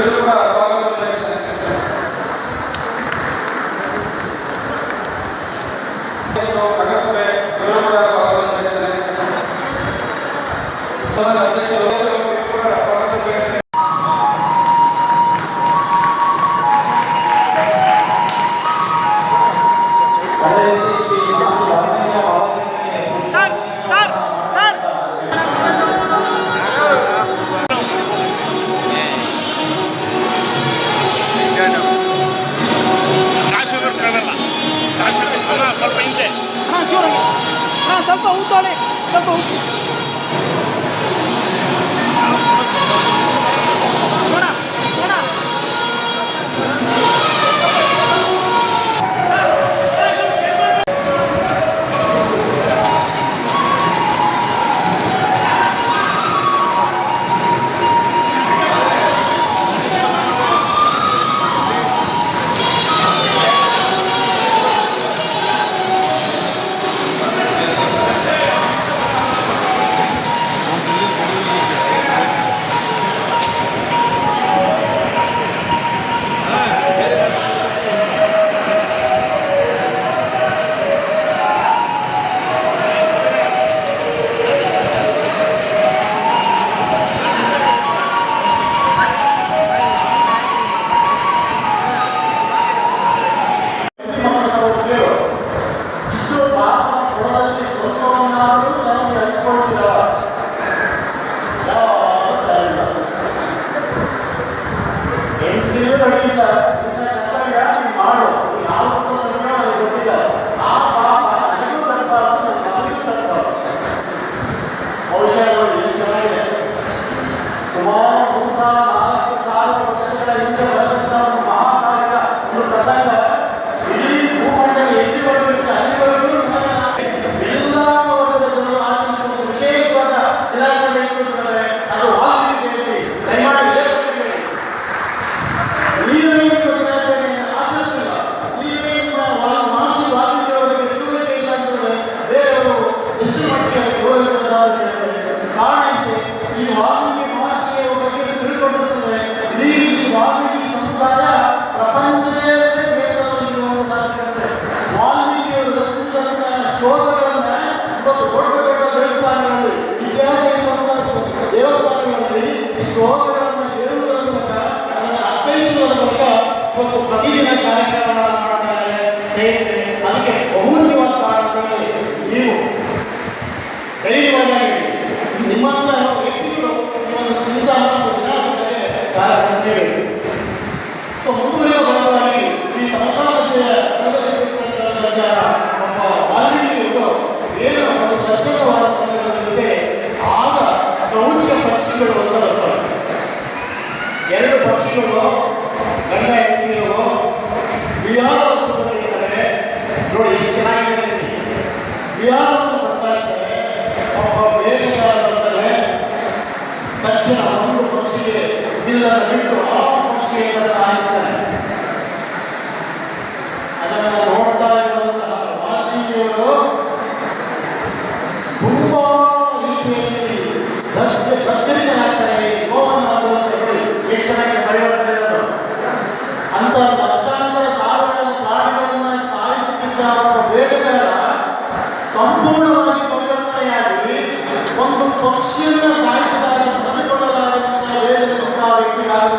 చెడు కూడా Charlie, sa buhok. ಬಹುಶಃ ಎಷ್ಟು ಚೆನ್ನಾಗಿದೆ. ಸುಮಾರು ಅದಕ್ಕೆ ಬಹುಮುಖ್ಯವಾದ ನೀವು ಧೈರ್ಯವಾಗಿ ನಿಮ್ಮಂತ ವ್ಯಕ್ತಿಗಳು ನಿಮ್ಮನ್ನು ಸಂವಿಧಾನ ಮತ್ತು ದಿನಾಚರಣೆಗೆ ಸಹಕರಿಸಲೇಬೇಕು ಸೊ ಮುಂದುವರಿಯುವ ಭಾಗವಾಗಿ ಈ ಒಬ್ಬ ವಾಲ್ಮೀಕಿಯವರು ಏನು ಒಂದು ಆಗ ಪಕ್ಷಿಗಳು ಅಂತ ಎರಡು ಪಕ್ಷಿಗಳು vida, Cristo.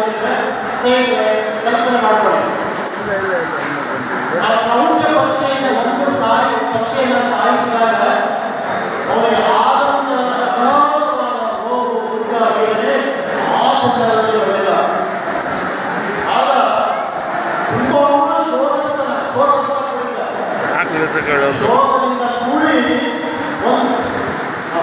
ವ್ಯಕ್ತಿಗಾಗಲಿದ್ರೆ ಸ್ನೇಹಿತರೆ ಕಲ್ಪನೆ ಮಾಡ್ಕೊಳ್ಳಿ ಪ್ರಪಂಚ ಪಕ್ಷಿಯಿಂದ ಒಂದು ಸಾಯಿ ಪಕ್ಷಿಯನ್ನ ಸಾಯಿಸಿದಾಗ ಅವರಿಗೆ ಆದಂತ ಅಗಾಧವಾದ ನೋವು ದುಃಖ ವೇದನೆ ಆ ಸಂದರ್ಭದಲ್ಲಿ ಬರಲಿಲ್ಲ ಆಗ ತುಂಬಾ ಶೋಕಸ್ತನ ಶೋಕದಿಂದ ನಿಲ್ಸಕ್ಕೆ ಶೋಕದಿಂದ ಕೂಡಿ ಒಂದು ಆ,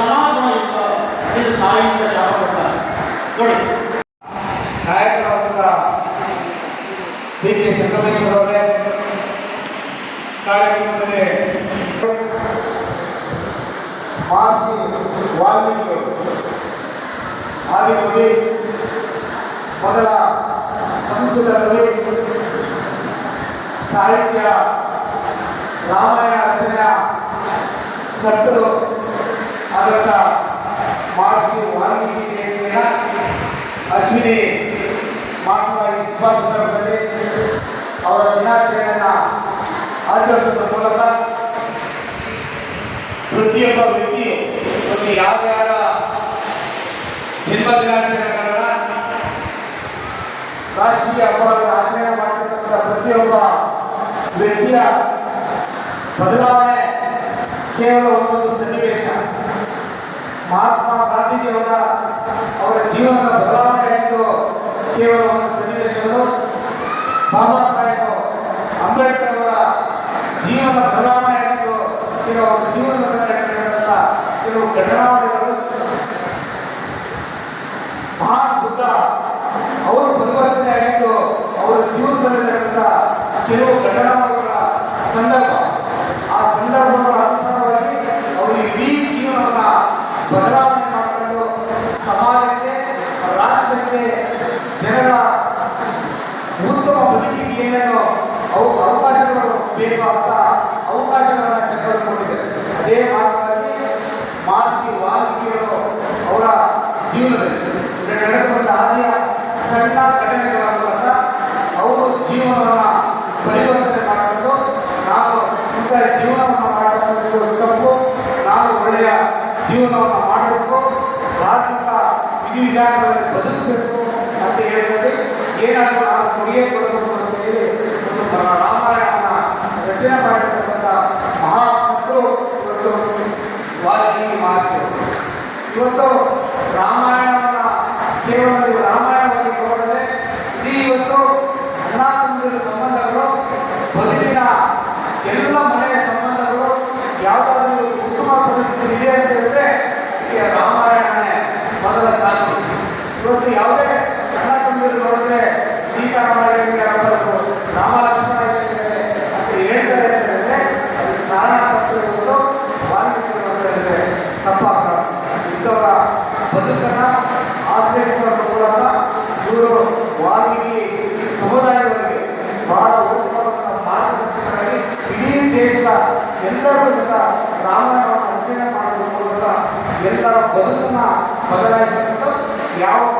ಒಂದು ರೀತಿಯ ಕ್ಷಮಾಗುಣ ಇಲ್ಲ ಇದು ಸಾಯಿಂದ ಶಾಪ ಕೊಡ್ತಾನೆ ನೋಡಿ ನಾಯಕರಾದಂಥ ಡಿ ಕೆ ಸಂಗಮೇಶ್ವರ ಅವರೇ ಕಾರ್ಯಕ್ರಮದಲ್ಲಿ ಮಹರ್ಷಿ ವಾಲ್ಮೀಕಿಗಳು ಆದಿಕವಿ ಮೊದಲ ಸಂಸ್ಕೃತ ಕವಿ ಸಾಹಿತ್ಯ ರಾಮಾಯಣ ರಚನೆಯ ಕರ್ತರು ಆದಂಥ ಮಹರ್ಷಿ ವಾಲ್ಮೀಕಿ ಅಶ್ವಿನಿ ಮಾಸದ ಈ ಶುಭ ಸಂದರ್ಭದಲ್ಲಿ ಅವರ ದಿನಾಚರಣೆಯನ್ನು ಆಚರಿಸುವುದರ ಮೂಲಕ ಪ್ರತಿಯೊಬ್ಬ ವ್ಯಕ್ತಿ ಮತ್ತು ಯಾರ ಜನ್ಮ ದಿನಾಚರಣೆಗಳನ್ನ ರಾಷ್ಟ್ರೀಯ ಹಬ್ಬಗಳನ್ನು ಆಚರಣೆ ಮಾಡ್ತಕ್ಕಂಥ ಪ್ರತಿಯೊಬ್ಬ ವ್ಯಕ್ತಿಯ ಬದಲಾವಣೆ ಕೇವಲ ಒಂದೊಂದು ಸನ್ನಿವೇಶ. ಮಹಾತ್ಮ ಗಾಂಧೀಜಿಯವರ ಅವರ ಜೀವನದ ಬದಲಾವಣೆ ಎಂದು ಕೇವಲ ಒಂದು ಸನ್ನಿವೇಶಗಳು ಬಾಬಾ ಸಾಹೇಬ್ ಅಂಬೇಡ್ಕರ್ ಅವರ ಜೀವನ ಬದಲಾವಣೆ ಆಯಿತು ಕೆಲವು ಅವರ ಜೀವನದ ಕೆಲವು ಘಟನಾವಳಿಗಳು. ಮಹಾನ್ ಬುದ್ಧ ಅವರು ಪರಿವರ್ತನೆ ಎಂದು ಅವರ ಜೀವನದಲ್ಲಿ ನಡೆದ ಕೆಲವು ಘಟನಾವಳಿಗಳ ಸಂದರ್ಭ ಆ ಸಂದರ್ಭಗಳ ಅನುಸಾರವಾಗಿ ಅವರು ಇಡೀ ಜೀವನವನ್ನು ಬದಲಾವಣೆ ಮಾಡಿಕೊಂಡು ಸಮಾಜಕ್ಕೆ ರಾಷ್ಟ್ರಕ್ಕೆ ಜನರ ಬದುಕಿಗೆ ಏನೇನು ಅವು ಅವಕಾಶಗಳು ಬೇಕು ಅಂತ ಅವಕಾಶಗಳನ್ನು ತೆಗೆದುಕೊಂಡಿದ್ದಾರೆ. ಅದೇ ಮಾರ್ಗದಲ್ಲಿ ಮಹರ್ಷಿ ವಾಲ್ಮೀಕಿಯವರು ಅವರ ಜೀವನದಲ್ಲಿ ನಡೆದುಕೊಂಡ ಹಾದಿಯ ಸಣ್ಣ ಘಟನೆಗಳ ಮೂಲಕ ಅವರು ಜೀವನವನ್ನು ಪರಿವರ್ತನೆ ಮಾಡಿಕೊಂಡು ನಾವು ಇಂಥ ಜೀವನವನ್ನು ಮಾಡತಕ್ಕಂಥದ್ದು ತಪ್ಪು. ನಾನು ಒಳ್ಳೆಯ ಜೀವನವನ್ನು ಮಾಡಬೇಕು. ಧಾರ್ಮಿಕ ವಿಧಿವಿಧಾನಗಳಲ್ಲಿ ಬದುಕಬೇಕು ಅಂತ ಹೇಳಿದ್ರೆ ಏನಾದರೂ ಇವತ್ತು ರಾಮಾಯಣವನ್ನ ಕೇವಲ ನೀವು ಬದುಕನ್ನ ಆಶ್ರಯಿಸುವ ಮೂಲಕ ಇವರು ವಾಲ್ಮೀಕಿ ಸಮುದಾಯಗಳಿಗೆ ಬಹಳ ಉತ್ತಮವಾದ ಮಾರ್ಗದರ್ಶಕರಾಗಿ ಇಡೀ ದೇಶದ ಎಲ್ಲರೂ ಸಹ ರಾಮಾಯಣವನ್ನು ಅಧ್ಯಯನ ಮಾಡುವ ಮೂಲಕ ಎಲ್ಲರ ಬದುಕನ್ನ ಬದಲಾಯಿಸಿಕೊಂಡು ಯಾವ ಮನುಷ್ಯ ಯಾವ